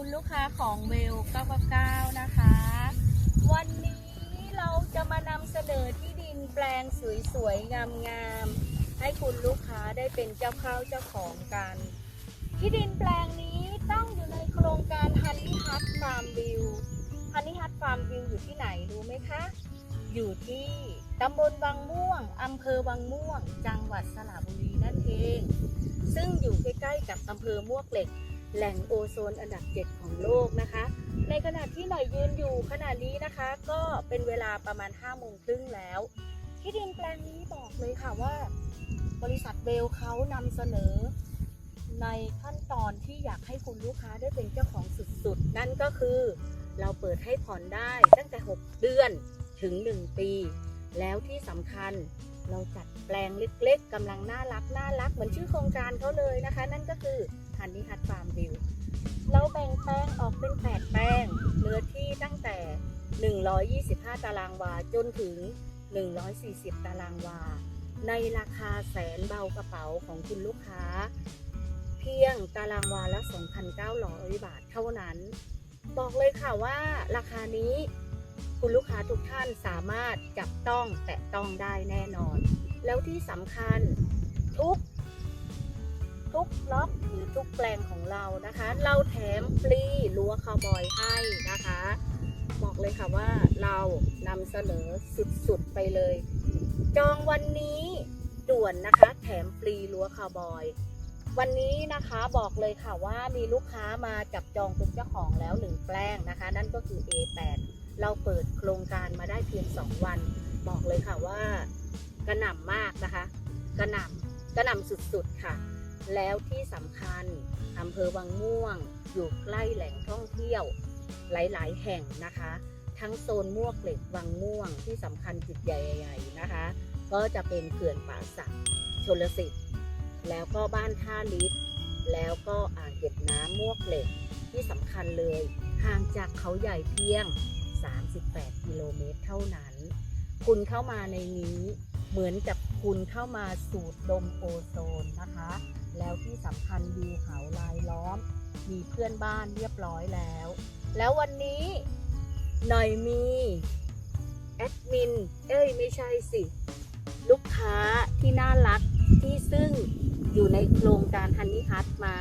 คุณลูกค้าของเวล 999 นะคะ วันนี้เราจะมานำเสนอที่ดินแปลงสวยๆ งามๆ ให้คุณลูกค้าได้เป็นเจ้าเข้าเจ้าของกัน ที่ดินแปลงนี้ตั้งอยู่ในโครงการฮันนี่ฮัทฟาร์มวิวฮันนี่ฮัทฟาร์มวิวอยู่ที่ไหนรู้ไหมคะ อยู่ที่ตำบลวังม่วงอำเภอวังม่วง จังหวัดสระบุรีนั่นเอง ซึ่งอยู่ใกล้ๆกับอำเภอมวกเหล็ก แหล่งโอโซนอันดับ 7 ของโลกนะคะ ในขณะที่หน่อยยืนอยู่ขณะนี้นะคะ ก็เป็นเวลาประมาณ5โมงครึ่งแล้ว ที่ดินแปลงนี้บอกเลยค่ะว่า บริษัทเบลเขานำเสนอ ในขั้นตอนที่อยากให้คุณลูกค้าได้เป็นเจ้าของสุดๆ นั่นก็คือเราเปิดให้ผ่อนได้ตั้งแต่ 6 เดือนถึง 1 ปี แล้วที่สำคัญ เราจัดแปลงเล็กๆกำลังน่ารักน่ารักเหมือนชื่อโครงการเขาเลยนะคะ นั่นก็คือฮันนี่ฮัทฟาร์มวิวเราแบ่งแปลงออกเป็น 8 แปลงเนื้อที่ตั้งแต่ 125 ตารางวาจนถึง 140 ตารางวา ในราคาแสนเบากระเป๋าของคุณลูกค้า เพียงตารางวาละ 2,900 บาทเท่านั้น บอกเลยค่ะว่าราคานี้ คุณลูกค้าทุกท่านสามารถจับต้องแตะต้องได้แน่นอน แล้วที่สำคัญทุก ทุกล็อกหรือทุกแปลงของเรานะคะ เราแถมฟรีรั้วคาวบอยให้นะคะ บอกเลยค่ะว่าเรานำเสนอสุดๆไปเลย จองวันนี้ด่วนนะคะแถมฟรีรั้วคาวบอยวันนี้นะคะบอกเลยค่ะว่ามีลูกค้ามาจับจองเป็นเจ้าของแล้วหนึ่งแปลงนะคะ นั่นก็คือ A8 เราเปิดโครงการมาได้เพียง 2 วัน บอกเลยค่ะว่ากระหน่ำมากนะคะ กระหน่ำกระหน่ำสุดๆค่ะ แล้วที่สำคัญอำเภอวังม่วง อยู่ใกล้แหล่งท่องเที่ยวหลายๆ แห่งนะคะ ทั้งโซนมวกเหล็กวังม่วงที่สำคัญจุดใหญ่ๆนะคะ ก็จะเป็นเขื่อนป่าสักชลสิทธิ์แล้วก็บ้านท่าลิศแล้วก็อ่างเก็บน้ำมวกเหล็กที่สำคัญเลย ห่างจากเขาใหญ่เพียง 38 กิโลเมตรเท่านั้น คุณเข้ามาในนี้เหมือนกับคุณเข้ามาสูดดมโอโซนนะคะ แล้วที่สำคัญวิวเขาลายล้อม มีเพื่อนบ้านเรียบร้อยแล้ว แล้ววันนี้หน่อยมีแอดมิน เอ้ยไม่ใช่สิ ลูกค้าที่น่ารักที่ซึ่งอยู่ในโครงการฮันนี่ฮัทมา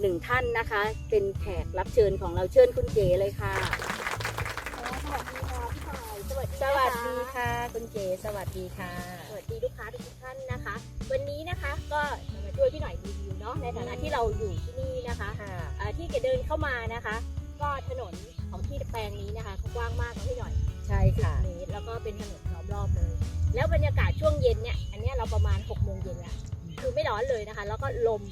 หนึ่งท่านนะคะ เป็นแขกรับเชิญของเราเชิญคุณเก๋เลยค่ะ วัสดีสวัสดีค่ะ คุณเก๋สวัสดีค่ะ สวัสดีลูกค้าทุกท่านนะคะ วันนี้นะคะก็จะมาช่วยพี่หน่อยรีวิวเนาะในฐานะที่เราอยู่ที่นี่นะคะค่ะอ่าที่แกเดินเข้ามานะคะ ก็ถนนของที่แปลงนี้นะคะกว้างมากนะพี่หน่อยใช่ค่ะเมตรแล้วก็เป็นถนนล้อมรอบเลย แล้วบรรยากาศช่วงเย็นเนี่ยอันเนี้ยเราประมาณ6กโมงเย็นแล้วคือไม่ร้อนเลยนะคะ แล้วก็ลม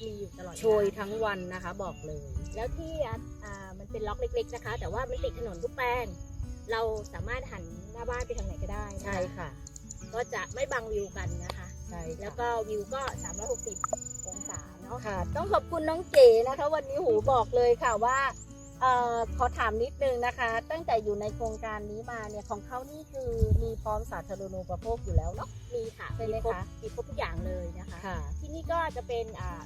มีอยู่ตลอดเวลาโชยทั้งวันนะคะบอกเลย แล้วที่อ่ามันเป็นล็อกเล็ก ๆนะคะ แต่ว่ามันติดถนนทุกแปลง เราสามารถหันหน้าบ้านไปทางไหนก็ได้นะคะใช่ค่ะ ก็จะไม่บังวิวกันนะคะ ใช่แล้แล้ววก็วิวก็ 360 องศาเนาะ ค่ะต้องขอบคุณน้องเก๋นะคะ วันนี้หูบอกเลยค่ะว่าเอ่อขอถามนิดนึงนะคะ ตั้งแต่อยู่ในโครงการนี้มาเนี่ยของเขานี่คือมีพร้อมสาธารณูปโภคอยู่แล้วเนาะ มีค่ะใช่ไหมครบคะมีครบทุกอย่างเลยนะคะ ค่ะ ที่นี่ก็จะเป็นอ่า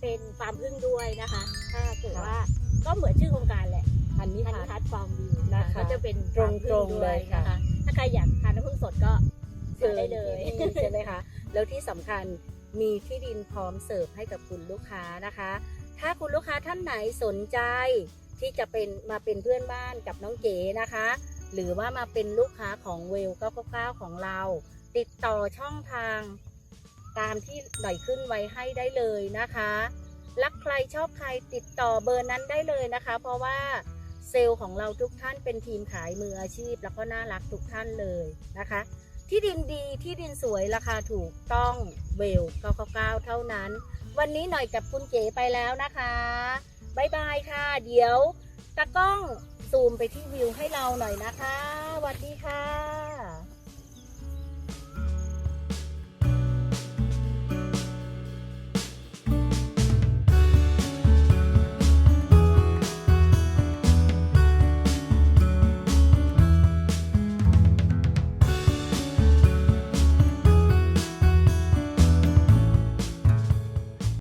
เป็นฟาร์มพึ่งด้วยนะคะ ถ้าเกิดค่ะว่า ก็เหมือนชื่อโครงการแหละอันนี้ทันค่ะทัศฟาร์มวิวนะคะก็จะเป็นตรงๆฟาร์มผึ้เลยค่ะ นะคะถ้าใครอยากทานน้ำผึ้งสดก็เชิญได้เลย ที่นี่ใช่ไหมคะ แล้วที่สำคัญมีที่ดินพร้อมเสิร์ฟให้กับคุณลูกค้านะคะ ถ้าคุณลูกค้าท่านไหนสนใจที่จะเป็นมาเป็นเพื่อนบ้านกับน้องเก๋นะคะ หรือว่ามาเป็นลูกค้าของเวล999ของเรา ติดต่อช่องทางตามที่หน่อยขึ้นไว้ให้ได้เลยนะคะ รักใครชอบใครติดต่อเบอร์นั้นได้เลยนะคะ เพราะว่าเซลล์ของเราทุกท่านเป็นทีมขายมืออาชีพ แล้วก็น่ารักทุกท่านเลยนะคะ ที่ดินดีที่ดินสวยราคาถูกต้องเวล999เท่านั้น วันนี้หน่อยกับคุณเก๋ไปแล้วนะคะบายบายค่ะ เดี๋ยวตากล้องซูมไปที่วิวให้เราหน่อยนะคะสวัสดีค่ะ